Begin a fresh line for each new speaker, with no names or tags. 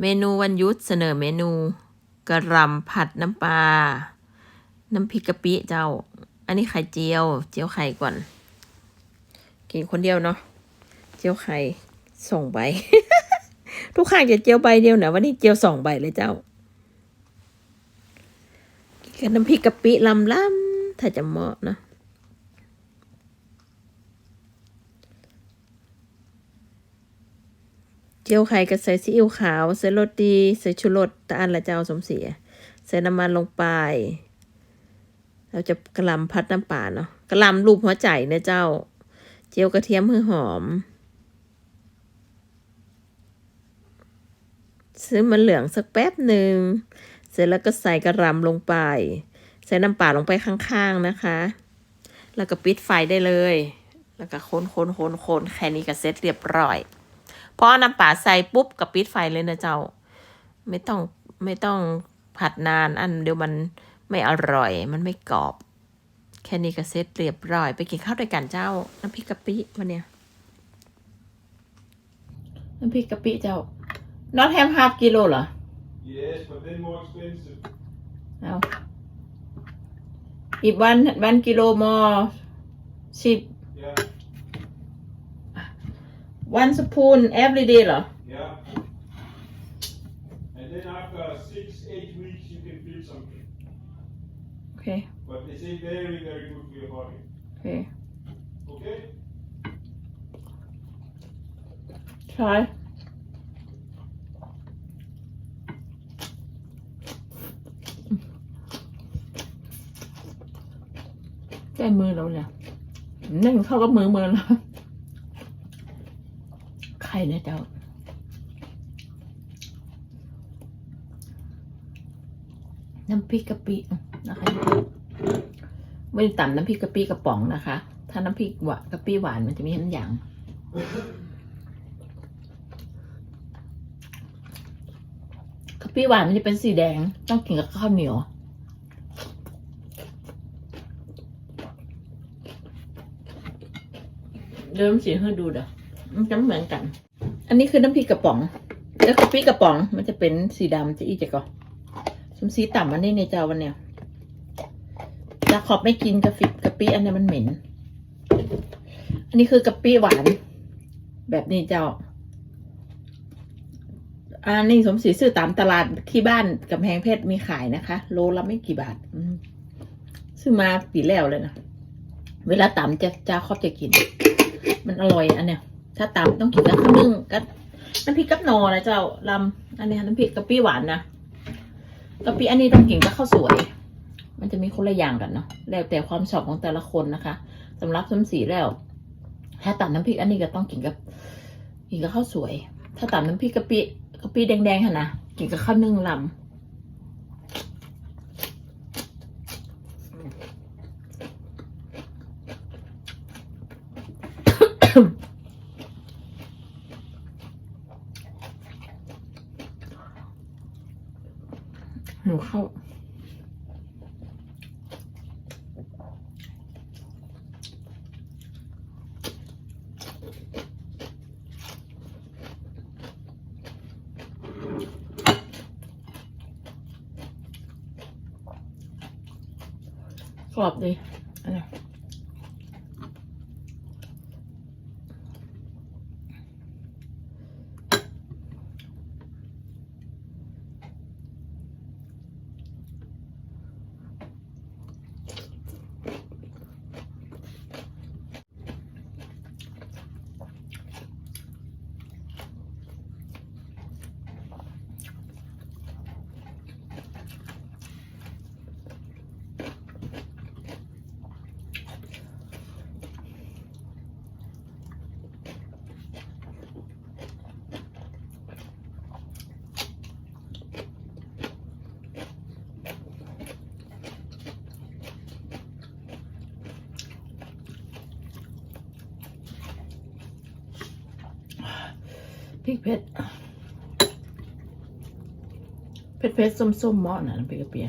เมนูวันยุธเสนอเมนูกระหลำผัดน้ำปลา น้ำพริกกะปิเจ้า อันนี้ไข่เจียว เจียวไข่ก่อน กินคนเดียวเนาะ เจียวไข่ส่งใบ ทุกครั้งจะเจียวใบเดียวนะวันนี้เจียวสองใบเลยเจ้า กินกับน้ำพริกกะปิลำลำถ้าจะเหมาะเนาะ เจียวไข่ก็ใส่ซีอิ๊วขาว ใส่รสดี ใส่ชูรสตะอันละเจ้าสมเสีย ใส่น้ำมันลงไป เราจะกระลำพัดน้ำปลาเนาะกระลำรูปหัวใจนะเจ้า เจียวกระเทียมให้หอม ซื้อมันเหลืองสักแป๊บหนึ่ง เสร็จแล้วก็ใส่กระลำลงไป ใส่น้ำปลาลงไปข้างๆนะคะ แล้วก็ปิดไฟได้เลย แล้วก็คนคนคนคนแค่นี้ก็เสร็จเรียบร้อย พอเอาน้ำปลาใส่ปุ๊บก็ปิดไฟเลยนะเจ้า ไม่ต้องไม่ต้องผัดนานอันเดี๋ยวมันไม่อร่อย มันไม่กรอบ แค่นี้ก็เสร็จเรียบร้อย ไปกินข้าวด้วยกันเจ้า น้ำพริกกะปิวันเนี้ยน้ำพริกกะปิเจ้า not have half กิโลเหรอ
Yes, but then more expensive.
เอาอีกวันวันกิโลมอสิบ
Yeah,
วันสปูน every day เหรอ
yeah. And then after six, eight weeks, you can feel something.
โอเค
But they say very, very good for your body.
โอเค
Okay?
try ใกล้มือเราเนี่ยนึ่งเข้ากับมือมือแล้วไข่เนี่ยเจ้าน้ำพริกกะปินะคะไม่ได้ตำน้ำพริกกะปิกระป๋องนะคะ ถ้าน้ำพริกหวานกะปิหวานมันจะมีน้ำยางกะปิหวานมันจะเป็นสีแดง ต้องกินกับข้าวเหนียวเดิมสีให้ดูเด้อมันจะเหมือนกัน อันนี้คือน้ำพริกกระป๋อง แล้วกะปิกระป๋อง มันจะเป็นสีดำจะอีจะก่อสมสีต่ำอันนี้ในเจ้าวันเนี้ยจาขอบไม่กินกะปิกะปิอันนี้มันเหม็น อันนี้คือกะปิหวาน แบบนี้เจ้า อันนี้สมศรีซื้อตามตลาดที่บ้านกำแพงเพชรมีขายนะคะ โลละไม่กี่บาทซื้อมาปีแล้วเลยนะ เวลาตำจะจะครอบจะกิน มันอร่อยอันเนี้ย ถ้าตำต้องกินกับข้าวนึ่งกับน้ำพริกกับนอนะเจ้าลำอันนี้น้ำพริกกะปิหวานนะกะปิอันนี้ต้องกินกับข้าวสวย มันจะมีคนละอย่างกันเนาะแล้วแต่ความชอบของแต่ละคนนะคะสำหรับสมศรีแล้ว ถ้าตำน้ำพริกอันนี้ก็ต้องกินกับกินกับข้าวสวย ถ้าตำน้ำพริกกะปิกะปิแดงๆค่ะนะกินกับข้าวนึ่งลำ หนูเข้าวกรอบดี พริกเผ็ด เผ็ดเผ็ดส้มๆหม้อน่ะน้ำพริกกะเปีย